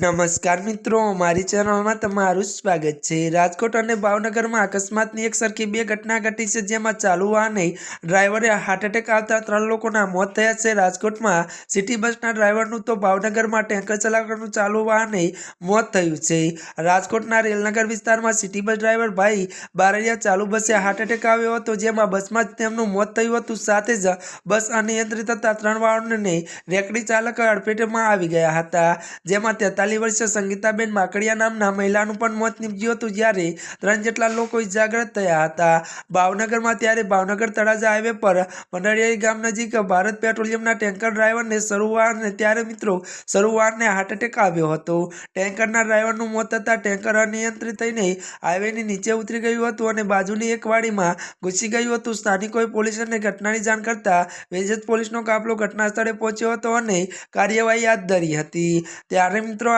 નમસ્કાર મિત્રો, મારી ચેનલમાં તમારું સ્વાગત છે. રાજકોટ અને ભાવનગરમાં અકસ્માતની એક સરખી બે ઘટના ઘટી છે, જેમાં ચાલુ વાહને ડ્રાઈવરે હાર્ટ એટેક આવતા ત્રણ લોકોના મોત થયા છે. રાજકોટમાં સિટી બસના ડ્રાઈવરનું તો ભાવનગરમાં ટેન્કર ચલાવવાનું ચાલુ વાહને મોત થયું છે. રાજકોટના રેલનગર વિસ્તારમાં સિટી બસ ડ્રાઈવર ભાઈ બારૈયા ચાલુ બસે હાર્ટ એટેક આવ્યો હતો, જેમાં બસમાં જ તેમનું મોત થયું હતું. સાથે જ બસ અનિયંત્રિત થતા ત્રણ વાહનોને રેકડી ચાલક અડફેટમાં આવી ગયા હતા, જેમાં તેતાલીસ વર્ષીય સંગીતાબેન માકડિયા નામના મહિલાનું પણ મોત નીપજ્યું હતું જ્યારે ત્રણ જેટલા લોકો ઇજાગ્રસ્ત થયા હતા. ભાવનગરમાં ત્યારે ભાવનગર તળાજા હાઈવે પર મંડળિયાળી ગામ નજીક ભારત પેટ્રોલિયમના ટેન્કર ડ્રાઈવરને સરુવારને ત્યારે મિત્રો સરુવારને હાર્ટ એટેક આવ્યો હતો. ટેન્કરના ડ્રાઈવરનું મોત થતાં ટેન્કર અનિયંત્રિત થઈને હાઈવેની નીચે ઉતરી ગયું હતું અને બાજુની એક વાડીમાં ઘૂસી ગયું હતું. સ્થાનિકોએ પોલીસને ઘટનાની જાણ કરતાં વેજત પોલીસનો કાફલો ઘટના સ્થળે પહોંચ્યો હતો અને કાર્યવાહી હાથ ધરી હતી. ત્યારે મિત્રો